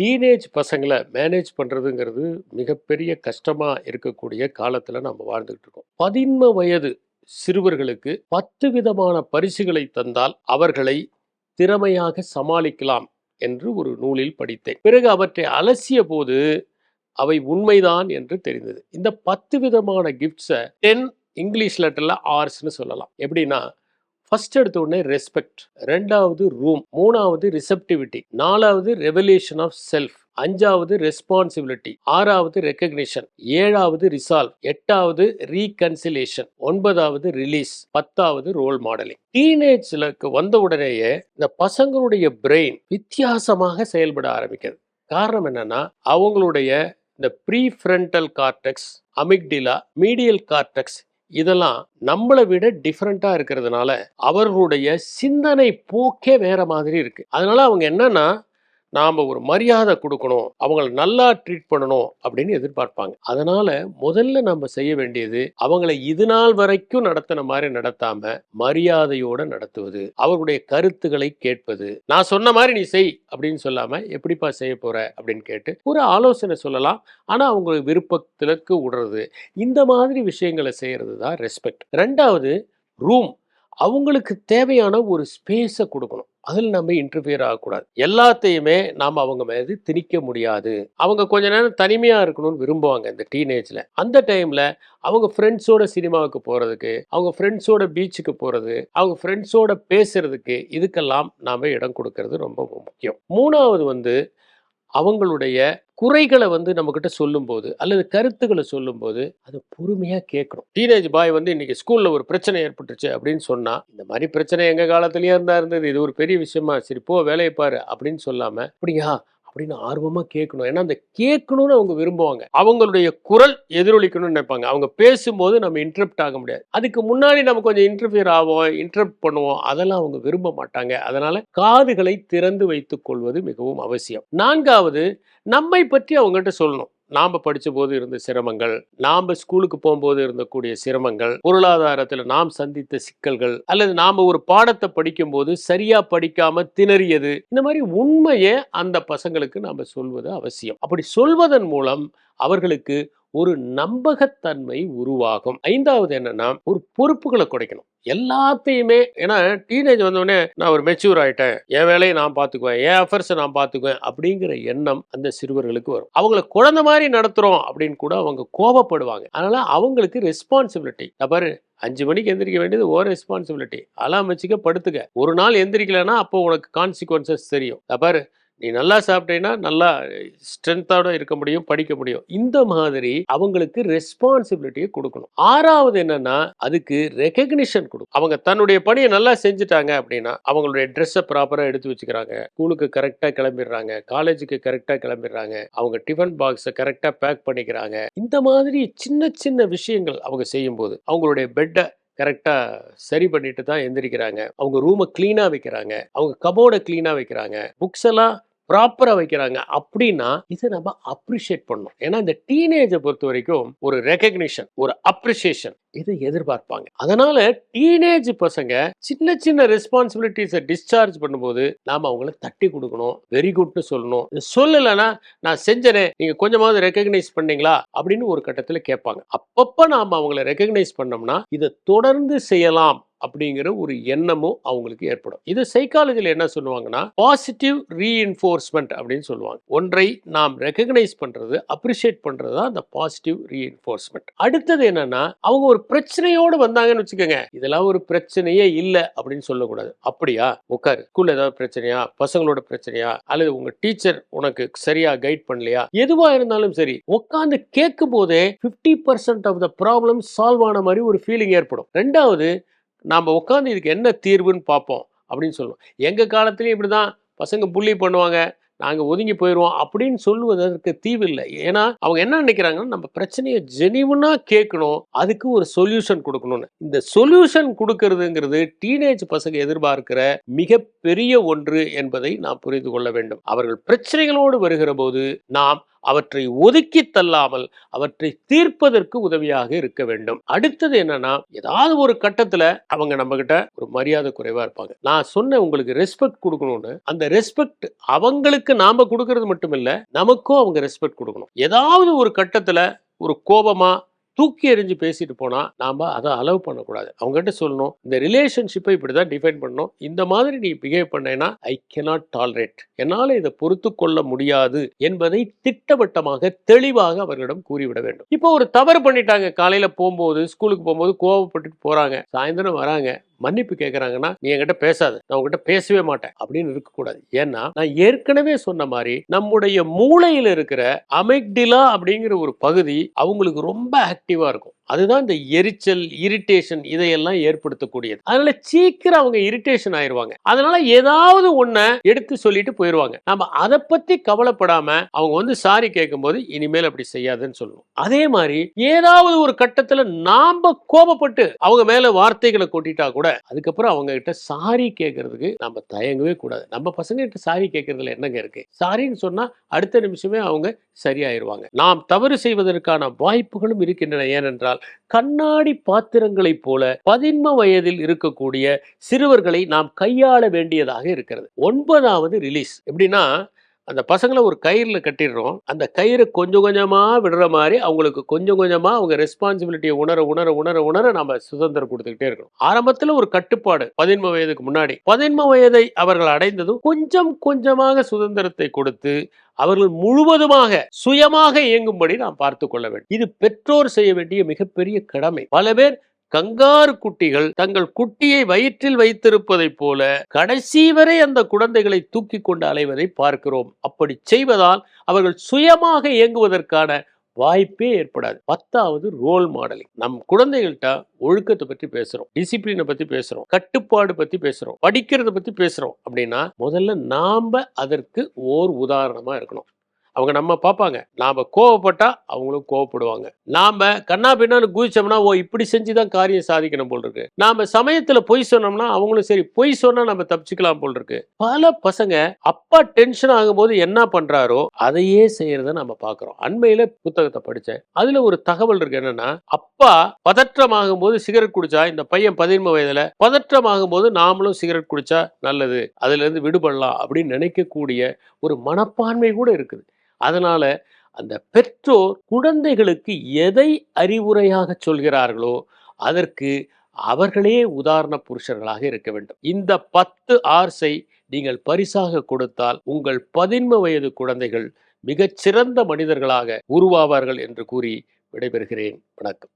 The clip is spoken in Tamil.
டீனேஜ் பசங்களை மேனேஜ் பண்ணுறதுங்கிறது மிகப்பெரிய கஷ்டமாக இருக்கக்கூடிய காலத்தில் நம்ம வாழ்ந்துக்கிட்டு இருக்கோம். பதின்ம வயது சிறுவர்களுக்கு பத்து விதமான பரிசுகளை தந்தால் அவர்களை திறமையாக சமாளிக்கலாம் என்று ஒரு நூலில் படித்தேன். பிறகு அவற்றை அலசிய போது அவை உண்மைதான் என்று தெரிந்தது. இந்த பத்து விதமான கிஃப்ட்ஸை டென் இங்கிலீஷ் லெட்டரில் ஆர்ஸ்னு சொல்லலாம். எப்படின்னா ஃபர்ஸ்ட் எடுத்த உடனே ரெஸ்பெக்ட் ரெண்டாவது ரூம் மூணாவது ரிசப்டிவிட்டி நாலாவது ரெவல்யூஷன் ஆஃப் செல்ஃப் அஞ்சாவது ரெஸ்பான்சிபிலிட்டி ஆறாவது ரெக்கக்னிஷன் ஏழாவது ரிசால்வ் எட்டாவது ரீகன்சிலேஷன் ஒன்பதாவது ரிலீஸ் பத்தாவது ரோல் மாடலிங் டீனேஜ்லக்கு வந்த உடனேயே இந்த பசங்களுடைய பிரெயின் வித்தியாசமாக செயல்பட ஆரம்பிக்கிறது காரணம் என்னன்னா அவங்களுடைய இந்த prefrontal cortex amygdala medial cortex இதெல்லாம் நம்மளை விட டிஃப்ரெண்ட்டாக இருக்கிறதுனால அவர்களுடைய சிந்தனை போக்கே வேற மாதிரி இருக்கு. அதனால அவங்க என்னன்னா நாம் ஒரு மரியாதை கொடுக்கணும் அவங்கள நல்லா ட்ரீட் பண்ணணும் அப்படின்னு எதிர்பார்ப்பாங்க. அதனால முதல்ல நம்ம செய்ய வேண்டியது அவங்கள இது நாள் வரைக்கும் நடத்தின மாதிரி நடத்தாம மரியாதையோட நடத்துவது அவர்களுடைய கருத்துக்களை கேட்பது. நான் சொன்ன மாதிரி நீ செய் அப்படின்னு சொல்லாம எப்படிப்பா செய்ய போற அப்படின்னு கேட்டு ஒரு ஆலோசனை சொல்லலாம். ஆனா அவங்க விருப்பத்திற்கு விடுறது. இந்த மாதிரி விஷயங்களை செய்யறது தான் ரெஸ்பெக்ட் ரெண்டாவது ரூம் அவங்களுக்கு தேவையான ஒரு ஸ்பேஸை கொடுக்கணும். அதில் நம்ம இன்டர்ஃபியர் ஆகக்கூடாது. எல்லாத்தையுமே நாம் அவங்க மீது திணிக்க முடியாது. அவங்க கொஞ்ச நேரம் தனிமையாக இருக்கணும்னு விரும்புவாங்க இந்த டீனேஜில் அந்த டைமில் அவங்க ஃப்ரெண்ட்ஸோட சினிமாவுக்கு போகிறதுக்கு அவங்க ஃப்ரெண்ட்ஸோட பீச்சுக்கு போகிறது அவங்க ஃப்ரெண்ட்ஸோட பேசுறதுக்கு இதுக்கெல்லாம் நாம் இடம் கொடுக்கறது ரொம்ப முக்கியம். மூணாவது வந்து அவங்களுடைய குறைகளை வந்து நம்மக்கிட்ட சொல்லும்போது அல்லது கருத்துக்களை சொல்லும்போது அதை பொறுமையாக கேட்கணும். டீனேஜ் பாய் வந்து இன்னைக்கு ஸ்கூலில் ஒரு பிரச்சனை ஏற்பட்டுச்சு அப்படின்னு சொன்னால் இந்த மாதிரி பிரச்சனை எங்கள் காலத்துலேயே இருந்தா இருந்தது இது ஒரு பெரிய விஷயமா சரி போ வேலையை பாரு அப்படின்னு சொல்லாமல் அப்படியா? அப்படின்னு ஆர்வமாக கேட்கணும். ஏன்னா அந்த கேட்கணும்னு அவங்க விரும்புவாங்க. அவங்களுடைய குரல் எதிரொலிக்கணும்னு நினைப்பாங்க. அவங்க பேசும்போது நம்ம இன்டரப்ட் ஆக முடியாது. அதுக்கு முன்னாடி நம்ம கொஞ்சம் இன்டர்ஃபியர் ஆவோம் இன்டரப்ட் பண்ணுவோம் அதெல்லாம் அவங்க விரும்ப மாட்டாங்க. அதனால காதுகளை திறந்து வைத்துக் கொள்வது மிகவும் அவசியம். நான்காவது நம்மை பற்றி அவங்ககிட்ட சொல்லணும். நாம் படித்த போது இருந்த சிரமங்கள் நாம் ஸ்கூலுக்கு போகும்போது இருந்தக்கூடிய சிரமங்கள் பொருளாதாரத்தில் நாம் சந்தித்த சிக்கல்கள் அல்லது நாம் ஒரு பாடத்தை படிக்கும்போது சரியாக படிக்காம திணறியது இந்த மாதிரி உண்மையை அந்த பசங்களுக்கு நாம் சொல்வது அவசியம். அப்படி சொல்வதன் மூலம் அவர்களுக்கு ஒரு நம்பகத்தன்மை உருவாகும். ஐந்தாவது என்னன்னா ஒரு பொறுப்புகளை குறைக்கணும். எல்லாத்தையுமே ஏன்னா டீனேஜ் வந்தோடனே நான் ஒரு மெச்சூர் ஆயிட்டேன். என் வேலையை நான் பார்த்துக்குவேன். என் அஃபர்ஸை நான் பார்த்துக்குவேன். அப்படிங்கிற எண்ணம் அந்த சிறுவர்களுக்கு வரும். அவங்கள குழந்தை மாதிரி நடத்துகிறோம் அப்படின்னு கூட அவங்க கோபப்படுவாங்க. அதனால அவங்களுக்கு ரெஸ்பான்சிபிலிட்டி பாரு அஞ்சு மணிக்கு எந்திரிக்க வேண்டியது ஓ ரெஸ்பான்சிபிலிட்டி அலாம் வச்சுக்க படுத்துக்க. ஒரு நாள் எந்திரிக்கலைன்னா அப்போ உனக்கு கான்சிக்வன்சஸ் தெரியும். பாரு நீ நல்லா சாப்பிட்டேன்னா நல்லா ஸ்ட்ரென்த்தோட இருக்க முடியும் படிக்க முடியும். இந்த மாதிரி அவங்களுக்கு ரெஸ்பான்சிபிலிட்டியை கொடுக்கணும். ஆறாவது என்னன்னா அதுக்கு ரெகக்னிஷன் கொடுக்கும் அவங்க தன்னுடைய பணியை நல்லா செஞ்சுட்டாங்க அப்படின்னா அவங்களுடைய ட்ரெஸ்ஸை ப்ராப்பராக எடுத்து வச்சுக்கிறாங்க. ஸ்கூலுக்கு கரெக்டாக கிளம்பிடுறாங்க. காலேஜுக்கு கரெக்டாக கிளம்பிடுறாங்க. அவங்க டிஃபன் பாக்ஸை கரெக்டாக பேக் பண்ணிக்கிறாங்க. இந்த மாதிரி சின்ன சின்ன விஷயங்கள் அவங்க செய்யும்போது அவங்களுடைய பெட்டை கரெக்டாக சரி பண்ணிட்டு தான் எந்திரிக்கிறாங்க. அவங்க ரூமை க்ளீனாக வைக்கிறாங்க. அவங்க கபோர்டை க்ளீனாக வைக்கிறாங்க. புக்ஸ் எல்லாம் ப்ராப்பராக வைக்கிறாங்க. அப்படின்னா இதை நம்ம அப்ரிஷியேட் பண்ணணும். ஏன்னா இந்த டீனேஜை பொறுத்த வரைக்கும் ஒரு ரெக்கக்னிஷன் ஒரு அப்ரிசியேஷன் இதை எதிர்பார்ப்பாங்க? அதனால டீனேஜ் பசங்க சின்ன சின்ன ரெஸ்பான்சிபிலிட்டிஸை டிஸ்சார்ஜ் பண்ணும்போது நாம் அவங்கள தட்டி கொடுக்கணும். வெரி குட்னு சொல்லணும். இது சொல்லலைன்னா நான் செஞ்சனே நீங்க கொஞ்சமாவது ரெக்கக்னைஸ் பண்ணீங்களா? அப்படின்னு ஒரு கட்டத்தில் கேட்பாங்க. அப்பப்போ நாம் அவங்கள ரெக்கக்னைஸ் பண்ணோம்னா இதை தொடர்ந்து செய்யலாம் அப்படிங்கிற ஒரு எண்ணமும் அவங்களுக்கு ஏற்படும். இது சைக்காலஜியில் என்ன சொல்லுவாங்கன்னா பாசிட்டிவ் ரீஇன்ஃபோர்ஸ்மெண்ட் அப்படின்னு சொல்லுவாங்க. ஒன்றை நாம் ரெக்கக்னைஸ் பண்றது அப்ரிஷியேட் பண்றது தான் அந்த பாசிட்டிவ் ரீஇன்ஃபோர்ஸ்மெண்ட் அடுத்தது என்னன்னா அவங்க ஒரு பிரச்சனையோடு வந்தாங்கன்னு வச்சுக்கோங்க. இதெல்லாம் ஒரு பிரச்சனையே இல்லை அப்படின்னு சொல்லக்கூடாது. அப்படியா? உட்காரு. ஸ்கூல்ல ஏதாவது பிரச்சனையா? பசங்களோட பிரச்சனையா? அல்லது உங்க டீச்சர் உனக்கு சரியா கைட் பண்ணலையா? எதுவா இருந்தாலும் சரி உட்காந்து கேட்கும் போதே fifty percent of the problem solve ஆன மாதிரி ஒரு ஃபீலிங் ஏற்படும். ரெண்டாவது நாம் உட்காந்து இதுக்கு என்ன தீர்வுன்னு பார்ப்போம் அப்படின்னு சொல்லுவோம். எங்கள் காலத்துலேயும் இப்படி தான் பசங்க புள்ளி பண்ணுவாங்க. நாங்கள் ஒதுங்கி போயிடுவோம் அப்படின்னு சொல்லுவதற்கு தீவில்லை. ஏன்னா அவங்க என்ன நினைக்கிறாங்கன்னா நம்ம பிரச்சனையை ஜெனிவனாக கேட்கணும். அதுக்கு ஒரு சொல்யூஷன் கொடுக்கணும்னு. இந்த சொல்யூஷன் கொடுக்கறதுங்கிறது டீனேஜ் பசங்க எதிர்பார்க்கிற மிகப்பெரிய ஒன்று என்பதை நாம் புரிந்து கொள்ள வேண்டும். அவர்கள் பிரச்சனைகளோடு வருகிற போது நாம் அவற்றை ஒதுக்கி தள்ளாமல் அவற்றை தீர்ப்பதற்கு உதவியாக இருக்க வேண்டும். அடுத்தது என்னன்னா ஏதாவது ஒரு கட்டத்துல அவங்க நம்ம கிட்ட ஒரு மரியாதை குறைவா இருப்பாங்க. நான் சொன்ன உங்களுக்கு ரெஸ்பெக்ட் கொடுக்கணும்னு அந்த ரெஸ்பெக்ட் அவங்களுக்கு நாம கொடுக்கறது மட்டும் இல்ல நமக்கும் அவங்க ரெஸ்பெக்ட் கொடுக்கணும். ஏதாவது ஒரு கட்டத்துல ஒரு கோபமா தூக்கி எறிஞ்சு பேசிட்டு போனால் நாம் அதை அலோவ் பண்ணக்கூடாது. அவங்ககிட்ட சொல்லணும் இந்த ரிலேஷன்ஷிப்பை இப்படி தான் டிஃபைன் பண்ணணும். இந்த மாதிரி நீ பிஹேவ் பண்ணேன்னா ஐ கெனாட் டாலரேட் என்னால் இதை பொறுத்து கொள்ள முடியாது என்பதை திட்டவட்டமாக தெளிவாக அவர்களிடம் கூறிவிட வேண்டும். இப்போ ஒரு தவறு பண்ணிட்டாங்க. காலையில் போகும்போது ஸ்கூலுக்கு போகும்போது கோவப்பட்டு போகிறாங்க சாயந்தரம் வராங்க. மன்னிப்பு கேட்கறாங்கன்னா நீ என்கிட்ட பேசாத. நான் உங்ககிட்ட பேசவே மாட்டேன். அப்படின்னு இருக்கக்கூடாது. ஏன்னா நான் ஏற்கனவே சொன்ன மாதிரி நம்முடைய மூளையில் இருக்கிற அமைக்டிலா அப்படிங்கிற ஒரு பகுதி அவங்களுக்கு ரொம்ப ஆக்டிவா இருக்கும். அதுதான் இந்த எரிச்சல் இரிட்டேஷன் இதையெல்லாம் ஏற்படுத்தக்கூடியது. அதனால சீக்கிரம் அவங்க இரிட்டேஷன் ஆயிருவாங்க. அதனால ஏதாவது ஒன்ன எடுத்து சொல்லிட்டு போயிடுவாங்க நம்ம அதை பத்தி கவலைப்படாம அவங்க வந்து சாரி கேட்கும்போது இனிமேல் அப்படி செய்யாதுன்னு சொல்லணும் அதே மாதிரி ஏதாவது ஒரு கட்டத்துல நாம கோபப்பட்டு அவங்க மேல வார்த்தைகளை கொட்டிட்டா கூட அதுக்கப்புறம் அவங்க கிட்ட சாரி கேட்கறதுக்கு நம்ம தயங்கவே கூடாது. நம்ம பசங்க கிட்ட சாரி கேட்கறதுல என்னங்க இருக்கு? சாரின்னு சொன்னா அடுத்த நிமிஷமே அவங்க சரியாயிருவாங்க. நாம் தவறு செய்வதற்கான வாய்ப்புகளும் இருக்கின்றன. ஏனென்றால் கண்ணாடி பாத்திரங்களைப் போல பதின்ம வயதில் இருக்கக்கூடிய சிறுவர்களை நாம் கையாள வேண்டியதாக இருக்கிறது. ஒன்பதாவது ரிலீஸ் எப்படின்னா அந்த பசங்களை ஒரு கயிறில் கட்டிடுறோம். அந்த கயிறை கொஞ்சம் கொஞ்சமாக விடுற மாதிரி அவங்களுக்கு கொஞ்சம் கொஞ்சமாக அவங்க ரெஸ்பான்சிபிலிட்டியை உணர உணர உணர உணர நம்ம சுதந்திரம் கொடுத்துக்கிட்டே இருக்கணும். ஆரம்பத்தில் ஒரு கட்டுப்பாடு பதின்ம வயதுக்கு முன்னாடி. பதின்ம வயதை அவர்கள் அடைந்ததும் கொஞ்சம் கொஞ்சமாக சுதந்திரத்தை கொடுத்து அவர்கள் முழுவதுமாக சுயமாக இயங்கும்படி நாம் பார்த்து கொள்ள வேண்டும். இது பெற்றோர் செய்ய வேண்டிய மிகப்பெரிய கடமை. பல பேர் கங்காரு குட்டிகள் தங்கள் குட்டியை வயிற்றில் வைத்திருப்பதைப் போல கடைசி வரை அந்த குழந்தைகளை தூக்கி கொண்டு அலைவதை பார்க்கிறோம். அப்படி செய்வதால் அவர்கள் சுயமாக இயங்குவதற்கான வாய்ப்பே ஏற்படாது. பத்தாவது ரோல் மாடலிங் நம் குழந்தைகள்கிட்ட ஒழுக்கத்தை பத்தி பேசுறோம். டிசிப்ளினை பத்தி பேசுறோம். கட்டுப்பாடு பத்தி பேசுறோம். படிக்கிறத பத்தி பேசுறோம். அப்படின்னா முதல்ல நாம அதற்கு ஓர் உதாரணமா இருக்கணும். அவங்க நம்ம பார்ப்பாங்க. நாம் கோவப்பட்டா அவங்களும் கோவப்படுவாங்க. நாம் கண்ணா பின்னான்னு குதிச்சோம்னா ஓ இப்படி செஞ்சு தான் காரியம் சாதிக்கணும் போல் இருக்கு நாம் சமயத்தில் பொய் சொன்னோம்னா அவங்களும் சரி பொய் சொன்னால் நம்ம தப்பிச்சுக்கலாம் போல் இருக்கு பல பசங்க அப்பா டென்ஷன் ஆகும்போது என்ன பண்ணுறாரோ அதையே செய்யறத நம்ம பார்க்குறோம். அண்மையில் புத்தகத்தை படித்தேன். அதில் ஒரு தகவல் இருக்கு என்னன்னா அப்பா பதற்றமாகும் போது சிகரெட் குடிச்சா இந்த பையன் பதின்ம வயதில் பதற்றமாகும் போது நாமளும் சிகரெட் குடிச்சா நல்லது. அதுலேருந்து விடுபடலாம் அப்படின்னு நினைக்கக்கூடிய ஒரு மனப்பான்மை கூட இருக்குது. அதனால அந்த பெற்றோர் குழந்தைகளுக்கு எதை அறிவுரையாக சொல்கிறார்களோ அதற்கு அவர்களே உதாரண புருஷர்களாக இருக்க வேண்டும். இந்த பத்து ஆர்ஸை நீங்கள் பரிசாக கொடுத்தால் உங்கள் பதின்ம வயது குழந்தைகள் மிகச்சிறந்த மனிதர்களாக உருவாவார்கள் என்று கூறி விடைபெறுகிறேன். வணக்கம்.